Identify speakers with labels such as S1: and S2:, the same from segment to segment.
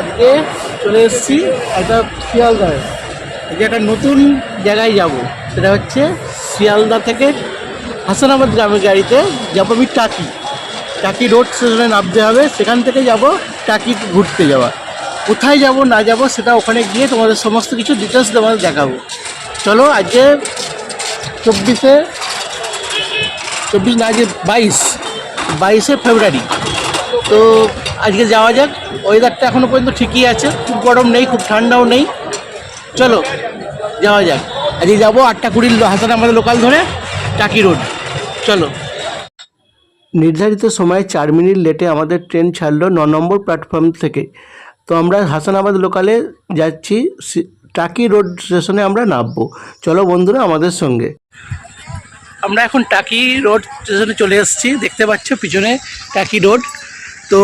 S1: আজকে চলে এসেছি একটা শিয়ালদায়। আজকে একটা নতুন জায়গায় যাব। সেটা হচ্ছে শিয়ালদা থেকে হাসানাবাদ গ্রামের গাড়িতে যাব আমি টাকি। টাকি রোড স্টেশনে নামতে হবে। সেখান থেকে যাব টাকি ঘুরতে যাওয়া কোথায় যাব, না যাব, সেটা ওখানে গিয়ে তোমাদের সমস্ত কিছু ডিটেলস তোমাদের দেখাবো। চলো আজকে চব্বিশে চব্বিশ না, আজকে বাইশ। বাইশে ফেব্রুয়ারি। তো আজকে যাওয়া যাক। ওয়েদারটা এখনও পর্যন্ত ঠিকই আছে। খুব গরম নেই খুব ঠান্ডাও নেই। চলো যাওয়া যাক। আজকে যাব আটটা কুড়ির হাসান আমাদের লোকাল ধরে টাকি রোড চলো। নির্ধারিত সময় চার মিনিট লেটে আমাদের ট্রেন ছাড়লো ন নম্বর প্ল্যাটফর্ম থেকে। তো আমরা হাসানাবাদ লোকালে যাচ্ছি টাকি রোড স্টেশনে আমরা নামবো। চলো বন্ধুরা আমাদের সঙ্গে। আমরা এখন টাকি রোড স্টেশনে চলে এসেছি। দেখতে পাচ্ছ পিছনে টাকি রোড তো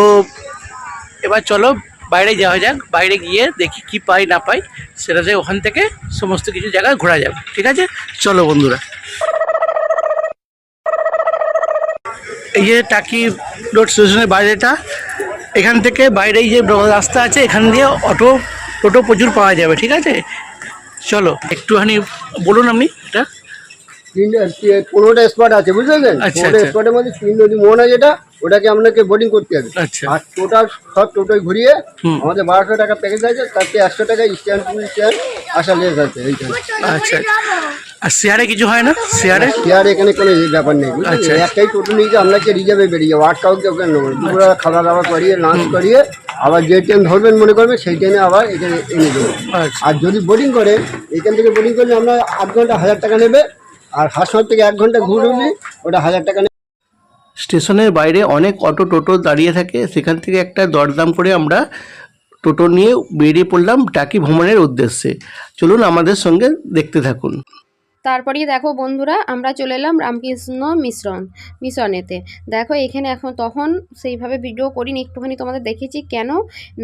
S1: এবার চলো বাইরে যাওয়া যাক বাইরে গিয়ে দেখি কি পাই না পাই সেটাতে ওখান থেকে সমস্ত কিছু জায়গায় ঘোরা যাবে। ঠিক আছে? চলো বন্ধুরা। এই যে টাকি রোড স্টেশনের বাইরেটা এখান থেকে বাইরে যে রাস্তা আছে এখান দিয়ে অটো টোটো প্রচুর পাওয়া যাবে ঠিক আছে? চলো একটুখানি বলুন আপনি এটা।
S2: পনেরোটা স্পট আছে বুঝলেন
S1: আচ্ছা,
S2: পনেরোটা
S1: আচ্ছা।
S2: স্পটের মধ্যে তিন নদী মোহনা যেটা ওটাকে আপনাকে বোর্ডিং করতে হবে।
S1: আচ্ছা।
S2: আর টোটাল সব টোটোয় ঘুরিয়ে আমাদের বারোশো টাকা প্যাকেজ আছে তাতে একশো টাকা স্ট্যান্ড টু স্ট্যান্ড আসা লেস আছে এইখানে
S1: আচ্ছা। আর শেয়ারে কিছু হয় না? শেয়ারে
S2: আর এখানে কোনো ব্যাপার নেই
S1: আচ্ছা।
S2: একটাই টোটো নিয়ে আপনাকে রিজার্ভে বেরিয়ে যাব আট কাউকে ওখানে নেব খাওয়া দাওয়া করিয়ে লাঞ্চ করিয়ে আবার যে ট্রেন ধরবেন মনে করবেন সেই ট্রেনে আবার এখানে এনে দেবো।
S1: আচ্ছা।
S2: আর যদি বোর্ডিং করেন এখান থেকে বোর্ডিং করলে আমরা আধ ঘণ্টা হাজার টাকা নেবে আর হাসপাতাল থেকে এক ঘণ্টা ঘুরলি ওটা হাজার টাকা
S1: স্টেশনের বাইরে অনেক অটো টোটো দাঁড়িয়ে থাকে। সেখান থেকে একটা দরদাম করে আমরা টোটো নিয়ে বেরিয়ে পড়লাম টাকি ভ্রমণের উদ্দেশ্যে। চলুন আমাদের সঙ্গে দেখতে থাকুন।
S3: তারপরেই দেখো বন্ধুরা, আমরা চলে এলাম রামকৃষ্ণ মিশ্রণ মিশনেতে দেখো এখানে এখন তখন সেইভাবে ভিডিও করিনি, একটুখানি তোমাদের দেখেছি কেন?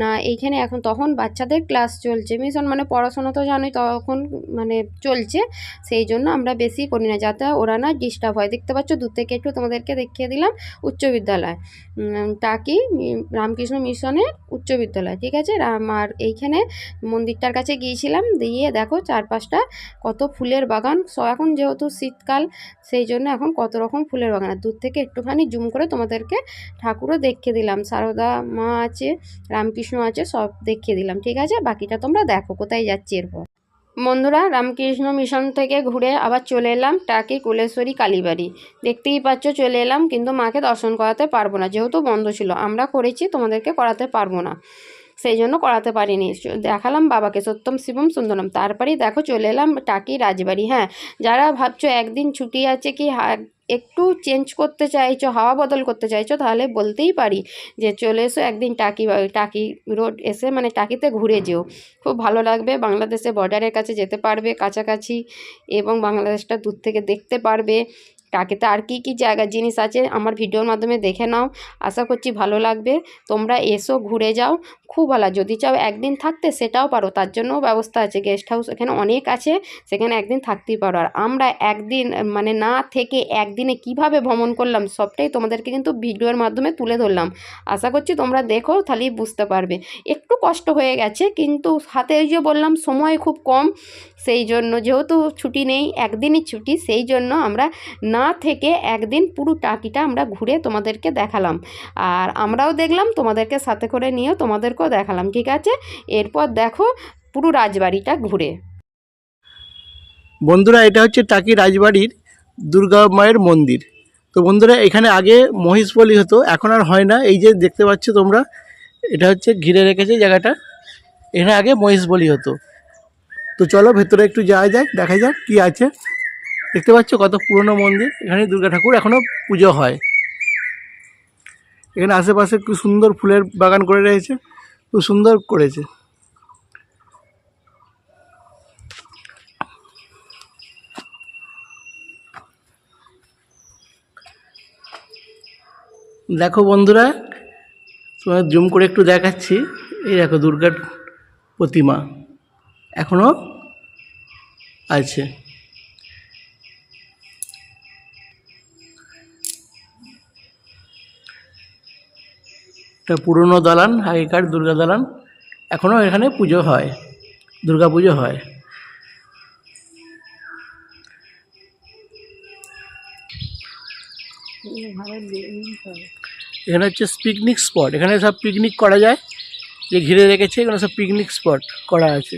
S3: না, এইখানে এখন তখন বাচ্চাদের ক্লাস চলছে। মিশন মানে পড়াশোনা তো জানোই তখন মানে চলছে, সেই জন্য আমরা বেশি করি না, যাতে ওরা না ডিস্টার্ব হয়। দেখতে পাচ্ছ, দূর থেকে একটু তোমাদেরকে দেখিয়ে দিলাম উচ্চ বিদ্যালয়। টাকি রামকৃষ্ণ মিশনের উচ্চ বিদ্যালয়, ঠিক আছে? রাম, আর এইখানে মন্দিরটার কাছে গিয়েছিলাম, দিয়ে দেখো চারপাশটা কত ফুলের বাগান এখন যেহেতু শীতকাল, সেই জন্য এখন কত রকম ফুলের বাগান। দূর থেকে একটুখানি জুম করে তোমাদেরকে ঠাকুরও দেখিয়ে দিলাম। সারদা মা আছে, রামকৃষ্ণ আছে, সব দেখিয়ে দিলাম, ঠিক আছে? বাকিটা তোমরা দেখো, কোথায় যাচ্ছি এরপর। বন্ধুরা, রামকৃষ্ণ মিশন থেকে ঘুরে আবার চলে এলাম টাকি, কুলেশ্বরী, কালীবাড়ি। দেখতেই পাচ্ছ, চলে এলাম, কিন্তু মাকে দর্শন করাতে পারব না, যেহেতু বন্ধ ছিল। আমরা করেছি, তোমাদেরকে করাতে পারব না। সেই জন্য করাতে পারিনি। দেখালাম বাবাকে, সত্যম শিবম সুন্দরম তারপরেই দেখো চলে এলাম টাকি রাজবাড়ি হ্যাঁ। যারা ভাবছ একদিন ছুটি আছে কি একটু চেঞ্জ করতে চাইছো, হাওয়া বদল করতে চাইছো, তাহলে বলতেই পারি যে চলে এসো একদিন টাকি টাকি রোড এসে মানে টাকিতে ঘুরে যেও। খুব ভালো লাগবে, বাংলাদেশে বর্ডারের কাছে যেতে পারবে কাছাকাছি এবং বাংলাদেশটা দূর থেকে দেখতে পারবে। টাকিতে আর কি কি জায়গা জিনিস আছে? আমার ভিডিওর মাধ্যমে দেখে নাও। আশা করছি ভালো লাগবে। তোমরা এসো, ঘুরে যাও। খুব ভালো। যদি চাও একদিন থাকতে সেটাও পারো। তার জন্যও ব্যবস্থা আছে। গেস্ট হাউস এখানে অনেক আছে। সেখানে একদিন থাকতেই পারো। আর আমরা একদিন মানে না থেকে একদিনে কীভাবে ভ্রমণ করলাম সবটাই তোমাদেরকে কিন্তু ভিডিওর মাধ্যমে তুলে ধরলাম। আশা করছি তোমরা দেখো, তাহলেই বুঝতে পারবে। কষ্ট হয়ে গেছে, কিন্তু হাতে ওই যে বললাম সময় খুব কম, সেই জন্য যেহেতু ছুটি নেই, একদিনই ছুটি, সেই জন্য আমরা না থেকে একদিন পুরো টাকিটা আমরা ঘুরে তোমাদেরকে দেখালাম। আর আমরাও দেখলাম, তোমাদেরকে সাথে করে নিয়েও তোমাদেরকেও দেখালাম, ঠিক আছে? এরপর দেখো পুরো রাজবাড়িটা ঘুরে।
S1: বন্ধুরা, এটা হচ্ছে টাকি রাজবাড়ির দুর্গা মায়ের মন্দির। তো বন্ধুরা, এখানে আগে মহিষ বলি হতো, এখন আর হয় না। এই যে দেখতে পাচ্ছ তোমরা এটা হচ্ছে ঘিরে রেখেছে জায়গাটা। এখানে আগে মহিষ বলি হতো। তো চলো ভেতরে একটু যাওয়া যাক, দেখা যাক কি আছে। দেখতে পাচ্ছ কত পুরনো মন্দির এখানে দুর্গা ঠাকুর এখনও পুজো হয়। এখানে আশেপাশে খুব সুন্দর ফুলের বাগান করে রয়েছে খুব সুন্দর করেছে। দেখো বন্ধুরা তোমার জুম করে একটু দেখাচ্ছি। এই দেখো দুর্গার প্রতিমা এখনও আছে। এটা পুরনো দালান, আগেকার দুর্গা দালান। এখনও এখানে পুজো হয়, দুর্গা পুজো হয়। এখানে হচ্ছে পিকনিক স্পট এখানে সব পিকনিক করা যায়। যে ঘিরে রেখেছে, এখানে সব পিকনিক স্পট করা আছে।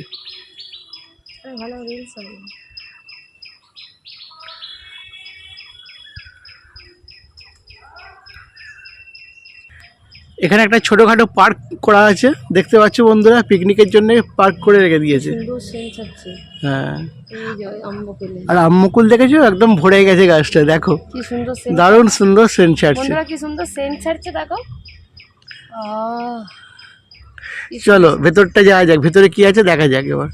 S1: এখানে একটা ছোটোখাটো পার্ক করা আছে। দেখতে পাচ্ছ বন্ধুরা পিকনিকের জন্য পার্ক করে রেখে দিয়েছে। হ্যাঁ। আর আম্মকুল দেখেছ? একদম ভরে গেছে গাছটা দেখো। দারুণ সুন্দর সেন্ট ছাড়ছে।
S3: কি সুন্দর সেন্ট ছাড়ছে দেখো।
S1: চলো ভেতরটা যাওয়া যাক ভেতরে কি আছে দেখা যাক এবার।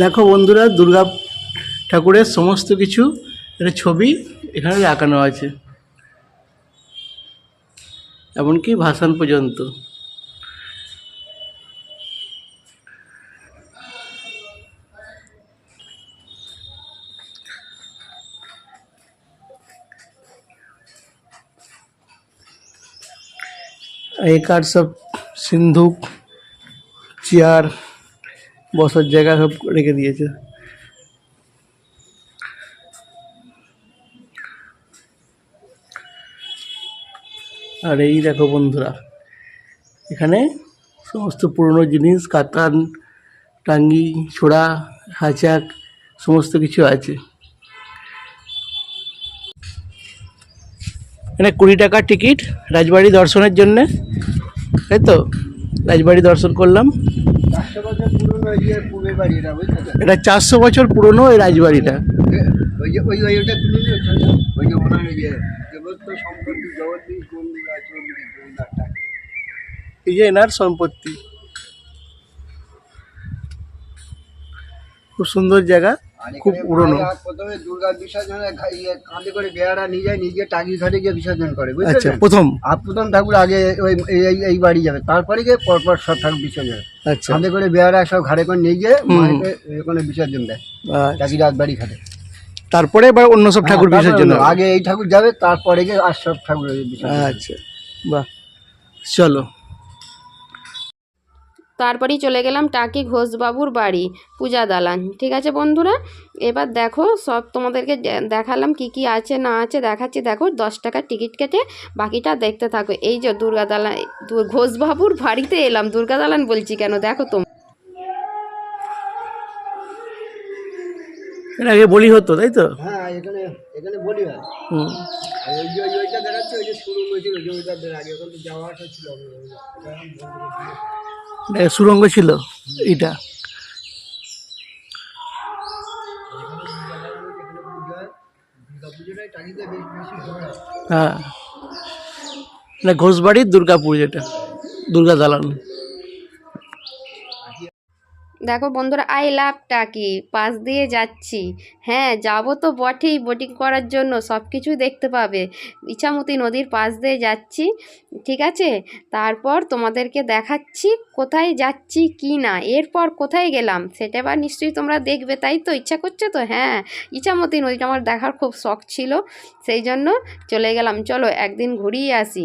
S1: দেখো বন্ধুরা, দুর্গা ঠাকুরের সমস্ত কিছু একটা ছবি এখানে রাখানো আছে। এমনকি ভাসান পর্যন্ত। একার সব সিন্ধুক, চেয়ার বসার জায়গা সব রেখে দিয়েছে। আর এই দেখো বন্ধুরা, এখানে সমস্ত পুরনো জিনিস, কাতান, টাঙ্গি, ছোড়া, হাচাক, সমস্ত কিছু আছে। এখানে কুড়ি টাকার টিকিট রাজবাড়ি দর্শনের জন্যে, তাই তো? রাজবাড়ি দর্শন করলাম।
S2: ওই বাড়ি এটা বুঝতে
S1: এটা চারশো বছর পুরনো এই রাজবাড়িটা।
S2: ওই যে ওই ওই তুলে নিয়ে ওই যে ওনার ওই দেবত্ব সম্পত্তি ওই।
S1: এই যে এনার সম্পত্তি। খুব সুন্দর জায়গা খুব পুরনো।
S2: প্রথমে দুর্গা বিসর্জনের ঘা- ইয়ে কাঁধে করে বেড়ারা নিয়ে যায় নিজে টাকি ঘাটে গিয়ে বিসর্জন করে
S1: আচ্ছা প্রথম।
S2: আর প্রথম ঠাকুর আগে ওই এই বাড়ি যাবে তারপরে গিয়ে পরপর সব ঠাকুর বিসর্জন।
S1: আচ্ছা।
S2: করে বেয়ারা সব ঘাড়ে করে নিয়ে গিয়ে মাকে ওখানে বিসর্জন দেয়।
S1: চাকি
S2: টাকি রাজবাড়ি ঘাটে।
S1: তারপরে বা অন্য সব ঠাকুর
S2: হ্যাঁ,
S1: বিসর্জন
S2: অন্য- আগে এই ঠাকুর যাবে তারপরে গিয়ে আর সব ঠাকুর বিসর্জন।
S1: আচ্ছা। বাহ। চলো।
S3: তারপরেই চলে গেলাম টাকি ঘোষবাবুর বাড়ি পূজা দালান। ঠিক আছে বন্ধুরা? এবার দেখো সব তোমাদেরকে দেখালাম কি কি আছে না আছে দেখাচ্ছি। দেখো দশ টাকার টিকিট কেটে বাকিটা দেখতে থাকো। এই যে দুর্গা দালান ঘোষবাবুর বাড়িতে এলাম। দুর্গা দালান বলছি কেন? দেখো তো।
S1: এর আগে বলি হতো তাই তো?
S2: হ্যাঁ এখানে এখানে বলি হয়।
S1: হুম।
S2: ওই যে ওইটা দেখাচ্ছে ওই যে শুরু হয়েছিল জমিদারদের আগে। ওখান যাওয়া আসা ছিল।
S1: সুরঙ্গ ছিল এটা।
S2: হয়।
S1: হ্যাঁ না ঘোষবাড়ির দুর্গাপুর যেটা দুর্গা দালান।
S3: দেখো বন্ধুরা আই লাভ টাকি পাশ দিয়ে যাচ্ছি। হ্যাঁ যাব তো বটেই বোটিং করার জন্য সব কিছুই দেখতে পাবে। ইছামতি নদীর পাশ দিয়ে যাচ্ছি, ঠিক আছে? তারপর তোমাদেরকে দেখাচ্ছি কোথায় যাচ্ছি কি না। এরপর কোথায় গেলাম, সেটা এবার নিশ্চয়ই তোমরা দেখবে, তাই তো? ইচ্ছা করছে তো? হ্যাঁ ইছামতি নদীটা আমার দেখার খুব শখ ছিল, সেই জন্য চলে গেলাম। চলো একদিন ঘুরিয়ে আসি।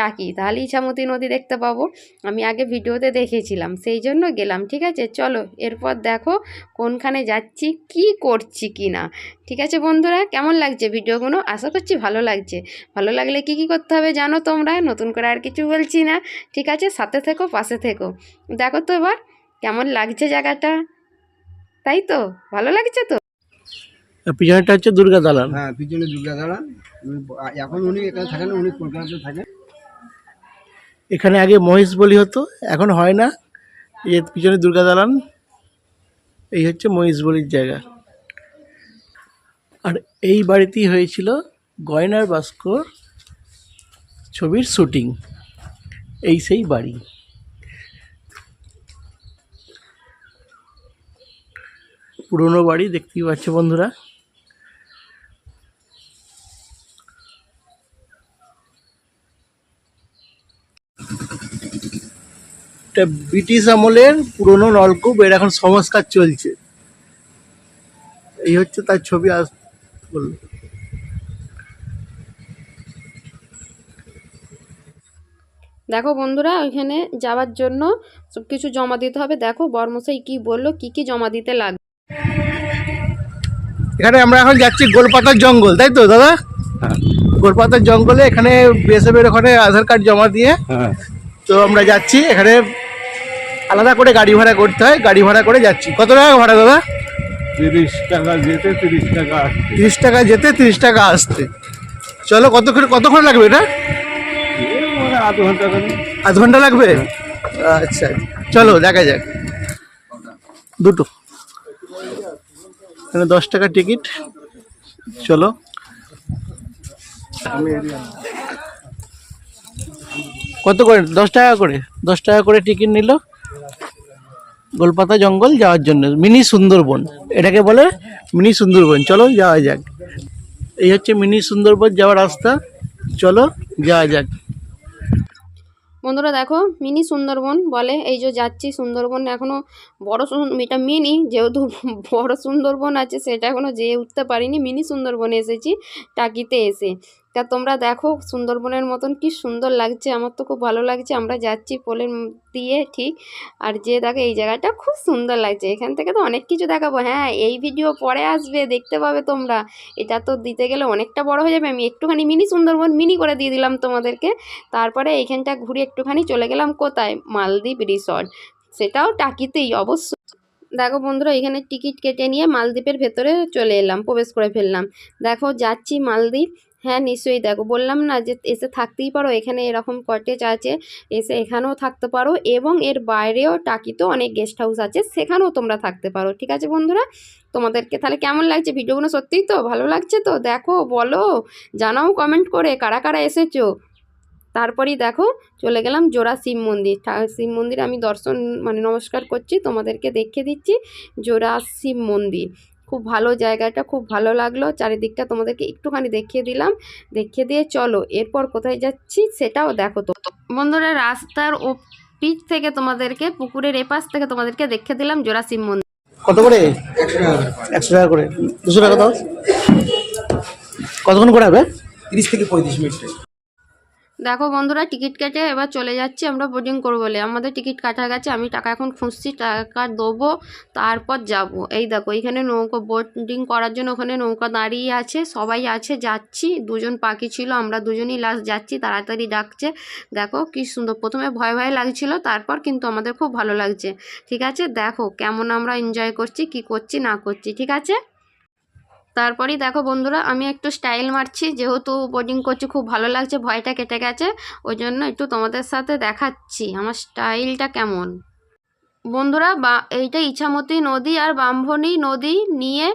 S3: টাকি তাহলে ইছামতি নদী দেখতে পাবো। আমি আগে ভিডিওতে দেখেছিলাম, সেই জন্য গেলাম, ঠিক আছে চলো এরপর দেখো কোনখানে যাচ্ছি কি করছি কি না। ঠিক আছে বন্ধুরা? কেমন লাগছে ভিডিওগুলো? আশা করছি ভালো লাগছে। ভালো লাগলে কি কি করতে হবে জানো তোমরা? নতুন করে আর কিছু বলছি না। ঠিক আছে? সাথে থেকো পাশে থেকো। দেখো তো এবার কেমন লাগছে জায়গাটা? তাই তো? ভালো লাগছে তো?
S1: আর পিছনেরটা হচ্ছে দুর্গা দালান।
S2: হ্যাঁ পিছনে দুর্গা দাঁড়ান এখন উনি এখানে থাকেন উনি কলকাতাতে থাকেন।
S1: এখানে আগে মহেশ বলি হতো এখন হয় না। এই পিছনে দুর্গা দালান, এই হচ্ছে মহেশ বলির জায়গা। আর এই বাড়িতেই হয়েছিল গয়নার ভাস্কর ছবির শুটিং। এই সেই বাড়ি। পুরনো বাড়ি দেখতেই পাচ্ছ বন্ধুরা। এটা ব্রিটিশ আমলের পুরনো নলকূপ এর এখন সংস্কার চলছে। এই হচ্ছে তার ছবি আস বলল
S3: দেখো বন্ধুরা ওইখানে যাওয়ার জন্য সব কিছু জমা দিতে হবে। দেখো বর্মশাই কি বলল কি কি জমা দিতে লাগবে
S1: এখানে আমরা এখন যাচ্ছি গোলপাতার জঙ্গল তাই তো দাদা? গোলপাতার জঙ্গলে এখানে বিএসএফের ওখানে আধার কার্ড জমা দিয়ে
S4: হ্যাঁ।
S1: তো আমরা যাচ্ছি। এখানে আলাদা করে গাড়ি ভাড়া করতে হয় গাড়ি ভাড়া করে যাচ্ছি। কত টাকা ভাড়া দাদা?
S4: তিরিশ টাকা যেতে তিরিশ টাকা আসতে।
S1: তিরিশ টাকা যেতে তিরিশ টাকা আসতে। চলো কতক্ষণ কতক্ষণ লাগবে এটা?
S4: মানে আধ ঘণ্টা করে
S1: আধ ঘণ্টা লাগবে? আচ্ছা চলো দেখা যাক। দুটো। এখানে দশ টাকা টিকিট। চলো। কত করে? দশ টাকা করে? দশ টাকা করে টিকিট নিল। গোলপাতা জঙ্গল যাওয়ার জন্য, মিনি সুন্দরবন। এটাকে বলে মিনি সুন্দরবন। চলো যাওয়া যাক। এই হচ্ছে মিনি সুন্দরবন যাওয়ার রাস্তা। চলো যাওয়া যাক।
S3: বন্ধুরা দেখো, মিনি সুন্দরবন বলে, এই যে যাচ্ছি সুন্দরবন এখনও বড় এটা মিনি, যেহেতু বড় সুন্দরবন আছে, সেটা এখনও যেয়ে উঠতে পারিনি। মিনি সুন্দরবনে এসেছি, টাকিতে এসে। তা তোমরা দেখো সুন্দরবনের মতন কি সুন্দর লাগছে, আমার তো খুব ভালো লাগছে। আমরা যাচ্ছি পোলের দিয়ে ঠিক, আর যে দেখো এই জায়গাটা খুব সুন্দর লাগছে। এখান থেকে তো অনেক কিছু দেখাবো। হ্যাঁ এই ভিডিও পরে আসবে, দেখতে পাবে তোমরা। এটা তো দিতে গেলে অনেকটা বড় হয়ে যাবে। আমি একটুখানি মিনি সুন্দরবন মিনি করে দিয়ে দিলাম তোমাদেরকে। তারপরে এইখানটা ঘুরে একটুখানি চলে গেলাম কোথায়? মালদ্বীপ রিসর্ট। সেটাও টাকিতেই, অবশ্য। দেখো বন্ধুরা, এখানে টিকিট কেটে নিয়ে মালদ্বীপের ভেতরে চলে এলাম, প্রবেশ করে ফেললাম। দেখো, যাচ্ছি মালদ্বীপ। হ্যাঁ নিশ্চয়ই দেখো। বললাম না যে এসে থাকতেই পারো, এখানে এরকম কটেজ আছে, এসে এখানেও থাকতে পারো এবং এর বাইরেও টাকিতেও অনেক গেস্ট হাউস আছে, সেখানেও তোমরা থাকতে পারো। ঠিক আছে বন্ধুরা? তোমাদেরকে তাহলে কেমন লাগছে? ভিডিওগুলো সত্যিই তো ভালো লাগছে তো? দেখো, বলো, জানাও কমেন্ট করে কারা কারা এসেছ। তারপরেই দেখো, চলে গেলাম জোড়া শিব মন্দির। শিব মন্দিরে আমি দর্শন মানে নমস্কার করছি, তোমাদেরকে দেখিয়ে দিচ্ছি জোড়া শিব মন্দির। খুব ভালো জায়গাটা খুব ভালো লাগল। চারিদিকটা তোমাদেরকে একটুখানি দেখিয়ে দিলাম। দেখিয়ে দিয়ে চলো এরপর কোথায় যাচ্ছি সেটাও দেখো তো। বন্ধুরা রাস্তার ও পিচ থেকে তোমাদেরকে পুকুরের এপাশ থেকে তোমাদেরকে দেখে দিলাম জোড়া শিব মন্দির।
S1: কত করে? একশো টাকা করে। দুশো টাকা দাও। কতক্ষণ করে হবে
S5: তিরিশ থেকে পঁয়ত্রিশ মিনিট।
S3: দেখো বন্ধুরা, টিকিট কেটে এবার চলে যাচ্ছি আমরা বোর্ডিং করব বলে। আমাদের টিকিট কাটা গেছে, আমি টাকা এখন খুঁজছি, টাকা দেবো, তারপর যাব। এই দেখো, এখানে নৌকা বোর্ডিং করার জন্য ওখানে নৌকা দাঁড়িয়ে আছে, সবাই আছে, যাচ্ছি। দুজন পাখি ছিল, আমরা দুজনই লাস্ট যাচ্ছি, তাড়াতাড়ি ডাকছে। দেখো কি সুন্দর, প্রথমে ভয় ভয় লাগছিল, তারপর কিন্তু আমাদের খুব ভালো লাগছে। ঠিক আছে, দেখো কেমন আমরা এনজয় করছি, কি করছি, না করছি, ঠিক আছে? তারপরেই দেখো বন্ধুরা, আমি একটু স্টাইল মারছি, যেহেতু বোর্ডিং করছি, খুব ভালো লাগছে, ভয়টা কেটে গেছে, ওই জন্য একটু তোমাদের সাথে দেখাচ্ছি, আমার স্টাইলটা কেমন। বন্ধুরা বা এইটা ইছামতি নদী আর বামভনী নদী নিয়ে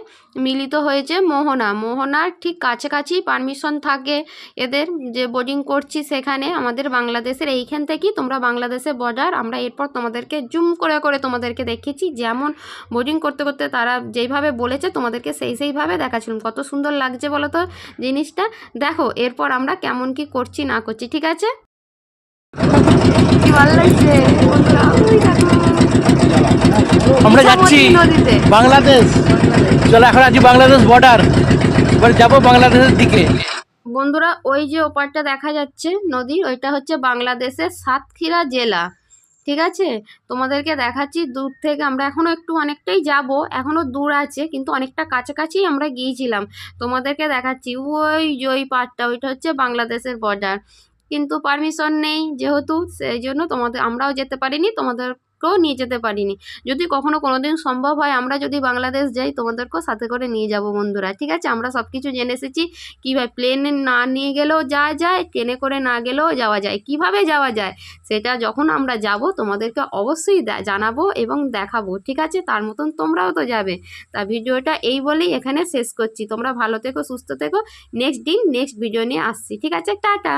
S3: মিলিত হয়েছে মোহনা। মোহনার ঠিক কাছাকাছি পারমিশন থাকে এদের যে বোর্ডিং করছি সেখানে আমাদের বাংলাদেশের এইখান থেকেই তোমরা বাংলাদেশে বর্ডার আমরা এরপর তোমাদেরকে জুম করে করে তোমাদেরকে দেখেছি। যেমন বোর্ডিং করতে করতে তারা যেইভাবে বলেছে তোমাদেরকে সেই সেইভাবে দেখাচ্ছিলাম। কত সুন্দর লাগছে বলো তো জিনিসটা। দেখো এরপর আমরা কেমন কি করছি না করছি ঠিক আছে? কি ভালো লাগছে।
S1: আমরা যাচ্ছি বাংলাদেশ। চলো এখন আছি বাংলাদেশ বর্ডার এবার যাব বাংলাদেশের দিকে।
S3: বন্ধুরা ওই যে ওপারটা দেখা যাচ্ছে নদী ওইটা হচ্ছে বাংলাদেশের সাতক্ষীরা জেলা। ঠিক আছে? তোমাদেরকে দেখাচ্ছি দূর থেকে আমরা এখনও একটু অনেকটাই যাব। এখনও দূর আছে কিন্তু অনেকটা কাছাকাছি আমরা গিয়েছিলাম। তোমাদেরকে দেখাচ্ছি ওই যে ওই পারটা ওইটা হচ্ছে বাংলাদেশের বর্ডার কিন্তু পারমিশন নেই যেহেতু সেই জন্য তোমাদের আমরাও যেতে পারিনি। তোমাদের কেউ নিয়ে যেতে পারিনি। যদি কখনো কোনো দিন সম্ভব হয়, আমরা যদি বাংলাদেশ যাই, তোমাদেরকেও সাথে করে নিয়ে যাব বন্ধুরা, ঠিক আছে? আমরা সব কিছু জেনে এসেছি, কীভাবে প্লেনে না নিয়ে গেলেও যাওয়া যায় ট্রেনে করে না গেলেও যাওয়া যায়, কীভাবে যাওয়া যায়, সেটা যখন আমরা যাব, তোমাদেরকে অবশ্যই জানাব এবং দেখাবো, ঠিক আছে? তার মতন তোমরাও তো যাবে। তা ভিডিওটা এই বলেই এখানে শেষ করছি। তোমরা ভালো থেকো, সুস্থ থেকো। নেক্সট দিন নেক্সট ভিডিও নিয়ে আসছি, ঠিক আছে? টাটা!